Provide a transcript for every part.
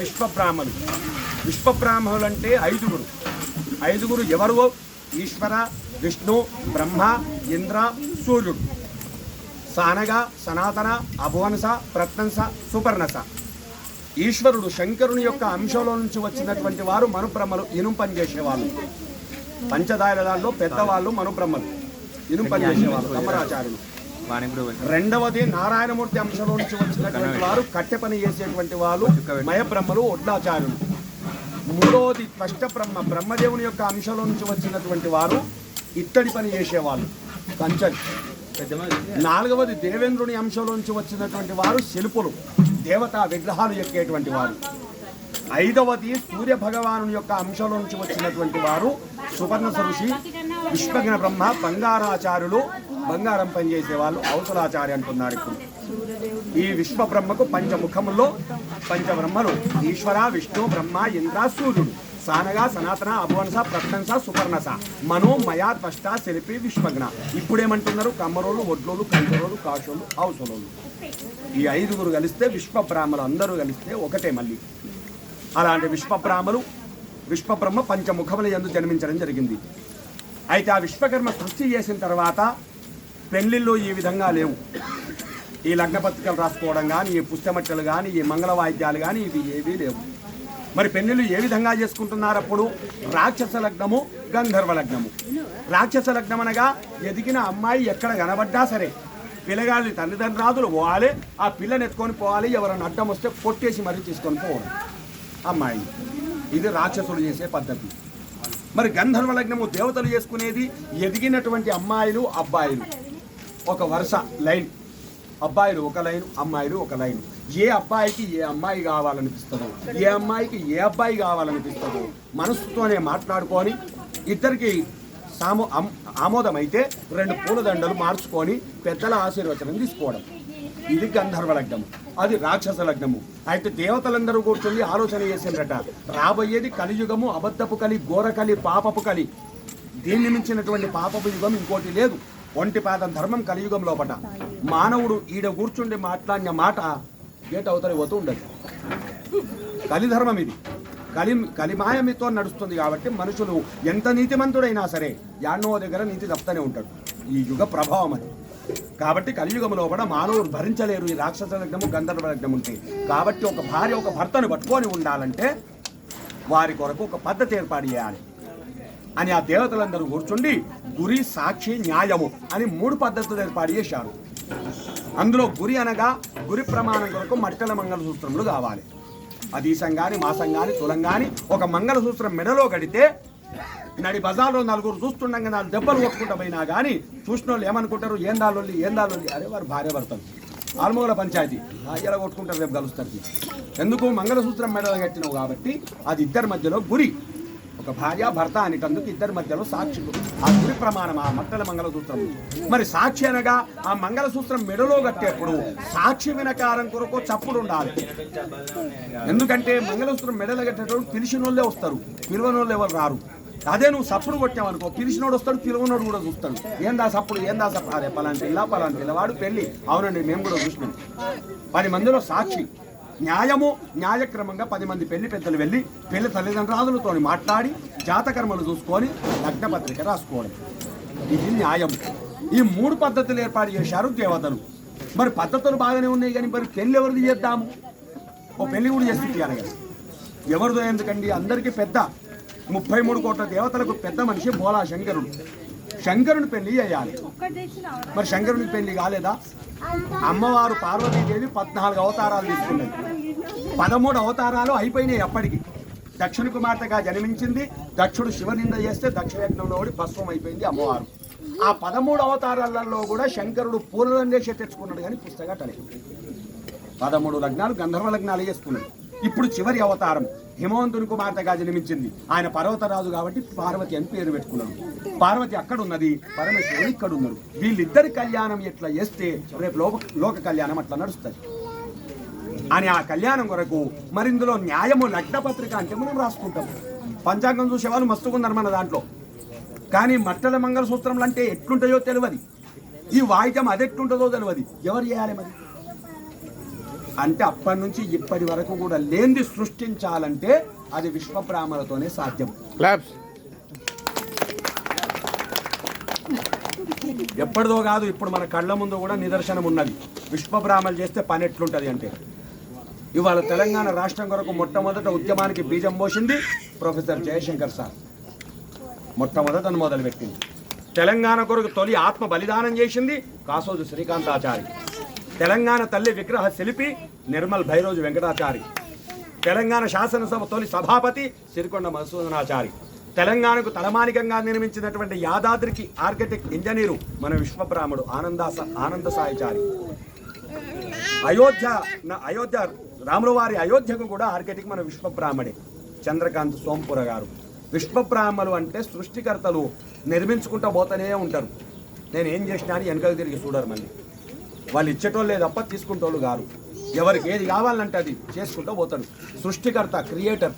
విశ్వబ్రాహ్మణులు. విశ్వబ్రాహ్మణులు అంటే ఐదుగురు. ఐదుగురు ఎవరు ఈశ్వర విష్ణు బ్రహ్మ ఇంద్ర సూర్యుడు. సానగ సనాతన అభువనస ప్రత్నంస సుపర్ణస. ఈశ్వరుడు శంకరుని యొక్క అంశంలో నుంచి వచ్చినటువంటి వారు మనుబ్రహ్మలు ఇనుం పని చేసేవాళ్ళు. పంచదార దానిలో పెద్దవాళ్ళు మనుబ్రహ్మలు. ఇనుం పని చేసేవాళ్ళు కమ్మరాచార్యులు వాణి కూడా రెండవది నారాయణమూర్తి అంశంలో నుంచి వచ్చినటువంటి వారు కట్టె పని చేసేటువంటి వాళ్ళు మయబ్రహ్మలు ఒడ్లాచార్యులు మూడవది స్పష్ట బ్రహ్మ బ్రహ్మదేవుని యొక్క అంశంలో నుంచి వచ్చినటువంటి వారు ఇత్తడి పని చేసేవాళ్ళు. కంచని. నాలుగవది దేవేంద్రుని అంశంలో నుంచి వచ్చినటువంటి వారు శిల్పులు దేవతా విగ్రహాలు ఎక్కేటువంటి వారు. ఐదవది సూర్య భగవాను యొక్క అంశంలో నుంచి వచ్చినటువంటి వారు సువర్ణ సరుషి విశ్వజ్ఞ బ్రహ్మ బంగారాచార్యులు బంగారం పనిచేసే వాళ్ళు అవసరాచార్య అంటున్నారు ఇప్పుడు. ఈ విశ్వ బ్రహ్మకు పంచముఖములో పంచబ్రహ్మలు ఈశ్వర విష్ణు బ్రహ్మ ఇంద్ర సూర్యుడు. సానగా సనాతన అభువనస ప్రత్నంస సుపర్ణస మనో మయా త్వష్ట శిల్పి విశ్వజ్ఞ. ఇప్పుడేమంటున్నారు? కమ్మరోలు ఒడ్లోలు కంచరోలు కాశోలు అవసరోలు ఈ ఐదుగురు కలిస్తే విశ్వ బ్రాహ్మలు అందరూ కలిస్తే ఒకటే మళ్ళీ. అలాంటి విశ్వబ్రాహ్మలు విశ్వబ్రహ్మ పంచముఖముల యందు జన్మించడం జరిగింది. అయితే ఆ విశ్వకర్మ సృష్టి చేసిన తర్వాత పెళ్ళిళ్ళు ఈ విధంగా లేవు. ఈ లగ్న పత్రికలు రాసుకోవడం కానీ ఈ పుస్తమట్టలు కానీ ఈ మంగళ వాయిద్యాలు కానీ ఇవి ఏవీ లేవు. మరి పెళ్ళిళ్ళు ఏ విధంగా చేసుకుంటున్నారు అప్పుడు? రాక్షస లగ్నము గంధర్వ లగ్నము. రాక్షస లగ్నం అనగా ఎదిగిన అమ్మాయి ఎక్కడ కనబడ్డా సరే. పిల్లగాళ్ళని తల్లిదండ్రులు పోవాలి ఆ పిల్లని ఎత్తుకొని పోవాలి ఎవరైనా అడ్డం వస్తే కొట్టేసి మరీ తీసుకొని పోవడం. అమ్మాయి. ఇది రాక్షసులు చేసే పద్ధతి. మరి గంధర్వ లగ్నము దేవతలు చేసుకునేది ఎదిగినటువంటి అమ్మాయిలు అబ్బాయిలు. ఒక వరుస లైన్. అబ్బాయిలు ఒక లైన్ అమ్మాయిలు ఒక లైన్. ఏ అబ్బాయికి ఏ అమ్మాయి కావాలనిపిస్తుందో ఏ అమ్మాయికి ఏ అబ్బాయి కావాలనిపిస్తుందో మనసుతోనే మాట్లాడుకొని ఇద్దరికి సామో ఆమోదమైతే రెండు పూలదండలు మార్చుకొని పెద్దల ఆశీర్వచనం తీసుకోవడం. ఇది గంధర్వ లగ్నము. అది రాక్షస లగ్నము. అయితే దేవతలందరూ కూర్చొని ఆలోచన చేసిండ్రట. రాబోయేది కలియుగము అబద్ధపు కలి ఘోర కలి పాపపు కలి. దీన్ని మించినటువంటి పాపపు యుగం ఇంకోటి లేదు. ఒంటి పాదం ధర్మం కలియుగం లోపట. మానవుడు ఈడ కూర్చుండి మాట్లాడిన మాట గేట్ అవతలి పోతూ ఉండదు. కలిధర్మం ఇది. కలి కలిమాయమితో నడుస్తుంది కాబట్టి మనుషులు ఎంత నీతిమంతుడైనా సరే యాన్నో దగ్గర నీతి తప్పుతూనే ఉంటాడు. ఈ యుగ ప్రభావం అది. కాబట్టి కలియుగం లోపల మానవుడు భరించలేరు. ఈ రాక్షస లగ్నము గంధర్వ లగ్నం ఉంటే కాబట్టి ఒక భార్య ఒక భర్తను పట్టుకొని ఉండాలంటే వారి కొరకు ఒక పద్ధతి ఏర్పాటు చేయాలి. అని ఆ దేవతలందరూ కూర్చుండి గురి సాక్షి న్యాయము అని మూడు పద్ధతులు ఏర్పాటు చేశారు. అందులో గురి అనగా గురి ప్రమాణం కొరకు మట్టల మంగళసూత్రములు కావాలి. అదీసం కానీ మాసం కానీ తులం కానీ ఒక మంగళసూత్రం మెడలో కడితే నడి బజార్లో నలుగురు చూస్తుండగా నాలుగు దెబ్బలు కొట్టుకుంటా పోయినా కానీ చూసిన వాళ్ళు ఏమనుకుంటారు? ఏం దాళ్ళొల్లి? ఏం దాళ్ళొల్లి? అరే వారు భార్య భర్తలు. ఆల్మూల పంచాయతీ. ఆ, కొట్టుకుంటారు రేపు కలుస్తారు. ఎందుకు? మంగళసూత్రం మెడలో కట్టినావు కాబట్టి అది ఇద్దరి మధ్యలో గురి. ఒక భార్య భర్త అనేటందుకు ఇద్దరి మధ్యలో సాక్షులు ఆ గురి ప్రమాణం ఆ మట్టల మంగళసూత్రం. మరి సాక్షి అనగా ఆ మంగళసూత్రం మెడలో కట్టేప్పుడు సాక్షి వినకారం కొరకు చప్పుడు ఉండాలి. ఎందుకంటే మంగళసూత్రం మెడలో కట్టేటప్పుడు పిలిచిన వాళ్ళే వస్తారు. పిలువని ఎవరు రారు? అదే నువ్వు సప్పుడు కొట్టావనుకో పిలిచినోడు వస్తాడు పిలువనోడు కూడా చూస్తాడు. ఏందా సప్పుడు ఏందా సప్పుడు అరే పలాంటి ఇలా పలాంటి పిల్లవాడు పెళ్ళి. అవునండి మేము కూడా చూసినాం. పది మందిలో సాక్షి. న్యాయము న్యాయక్రమంగా పది మంది పెళ్ళి పెద్దలు వెళ్ళి పెళ్ళి తల్లిదండ్రులతో మాట్లాడి జాతకర్మలు చూసుకొని లగ్నపత్రిక రాసుకోవడం ఇది న్యాయం. ఈ మూడు పద్ధతులు ఏర్పాటు చేశారు దేవతలు. మరి పద్ధతులు బాగానే ఉన్నాయి కానీ మరి పెళ్ళి ఎవరిది చేద్దాము? ఓ పెళ్ళి కూడా చేసి తీయాలి కదా. ఎవరిదో ఎందుకండి? అందరికీ పెద్ద. ముప్పై మూడు కోట్ల దేవతలకు పెద్ద మనిషి బోలా శంకరుడు. శంకరుని పెళ్ళి చేయాలి. మరి శంకరుని పెళ్ళి కాలేదా? అమ్మవారు పార్వతీదేవి పద్నాలుగు అవతారాలు తీసుకున్నది. పదమూడు అవతారాలు అయిపోయినాయి అప్పటికి. దక్షిణ కుమార్తెగా జన్మించింది. దక్షుడు శివనింద చేస్తే దక్షిణయజ్ఞంలో ఓడి భస్వం అయిపోయింది అమ్మవారు. ఆ పదమూడు అవతారాలలో కూడా శంకరుడు పూర్వదండేశ తెచ్చుకున్నాడు కానీ పుస్తకం పదమూడు లగ్నాలు గంధర్వ లగ్నాలు చేసుకున్నాడు. ఇప్పుడు చివరి అవతారం హిమవంతుని కుమార్తెగా జన్మించింది. ఆయన పర్వతరాజు కాబట్టి పార్వతి అని పేరు పెట్టుకున్నాడు. పార్వతి అక్కడ ఉన్నది పరమేశ్వరుడు ఇక్కడ ఉన్నారు వీళ్ళిద్దరి కళ్యాణం ఎట్లా చేస్తే రేపు లోక లోక కళ్యాణం అట్లా నడుస్తుంది. అని ఆ కళ్యాణం కొరకు మరి ఇందులో న్యాయము లగ్న పత్రిక అంటే మనం రాసుకుంటాం. పంచాంగం చూసే వాళ్ళు మస్తుకున్నారు మన దాంట్లో. కానీ మట్టల మంగళసూత్రములు అంటే ఎట్లుంటాయో తెలియదు ఈ వాయిద్యం అదెట్లుంటుందో తెలియదు ఎవరు చేయాలి మరి? అంటే అప్పటి నుంచి ఇప్పటి వరకు కూడా లేనిది సృష్టించాలంటే అది విశ్వబ్రాహ్మణతోనే సాధ్యం. ఎప్పటిదో కాదు ఇప్పుడు మన కళ్ళ ముందు కూడా నిదర్శనం ఉన్నది. విశ్వబ్రాహ్మణులు చేస్తే పని ఎట్లుంటది అంటే ఇవాళ తెలంగాణ రాష్ట్రం కొరకు మొట్టమొదట ఉద్యమానికి బీజం పోసింది ప్రొఫెసర్ జయశంకర్ సార్. మొట్టమొదట మొదలుపెట్టింది. తెలంగాణ కొరకు తొలి ఆత్మ బలిదానం చేసింది కాసోజు శ్రీకాంతాచారి. తెలంగాణ తల్లి విగ్రహ శిల్పి నిర్మల్ భైరోజు వెంకటాచారి. తెలంగాణ శాసనసభ తొలి సభాపతి సిరికొండ మధుసూదనాచారి. తెలంగాణకు తలమానికంగా నిర్మించినటువంటి యాదాద్రికి ఆర్కిటెక్ట్ ఇంజనీరు మన విశ్వబ్రాహ్మడు ఆనందాస ఆనంద సాయిచారి అయోధ్య అయోధ్య రాములవారి అయోధ్యకు కూడా ఆర్కిటెక్ట్ మన విశ్వబ్రాహ్మడే చంద్రకాంత్ సోంపుర గారు. విశ్వబ్రాహ్మలు అంటే సృష్టికర్తలు నిర్మించుకుంటూ పోతూనే ఉంటారు. నేను ఏం చేసినా అని వెనకకు తిరిగి చూడరు మళ్ళీ. వాళ్ళు ఇచ్చేటోళ్ళే తప్ప తీసుకుంటోళ్ళు గారు ఎవరికి ఏది కావాలంటే అది చేసుకుంటూ పోతాడు సృష్టికర్త క్రియేటర్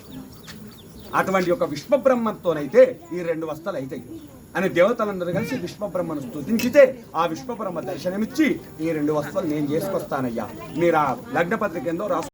అటువంటి ఒక విశ్వబ్రహ్మతోనైతే ఈ రెండు వస్తలు అవుతాయి అని దేవతలందరూ కలిసి విశ్వబ్రహ్మను స్థుతించితే ఆ విశ్వబ్రహ్మ దర్శనమిచ్చి ఈ రెండు వస్తువులు నేను చేసుకొస్తానయ్యా. మీరు ఆ లగ్నపత్రిక ఏందో రాసు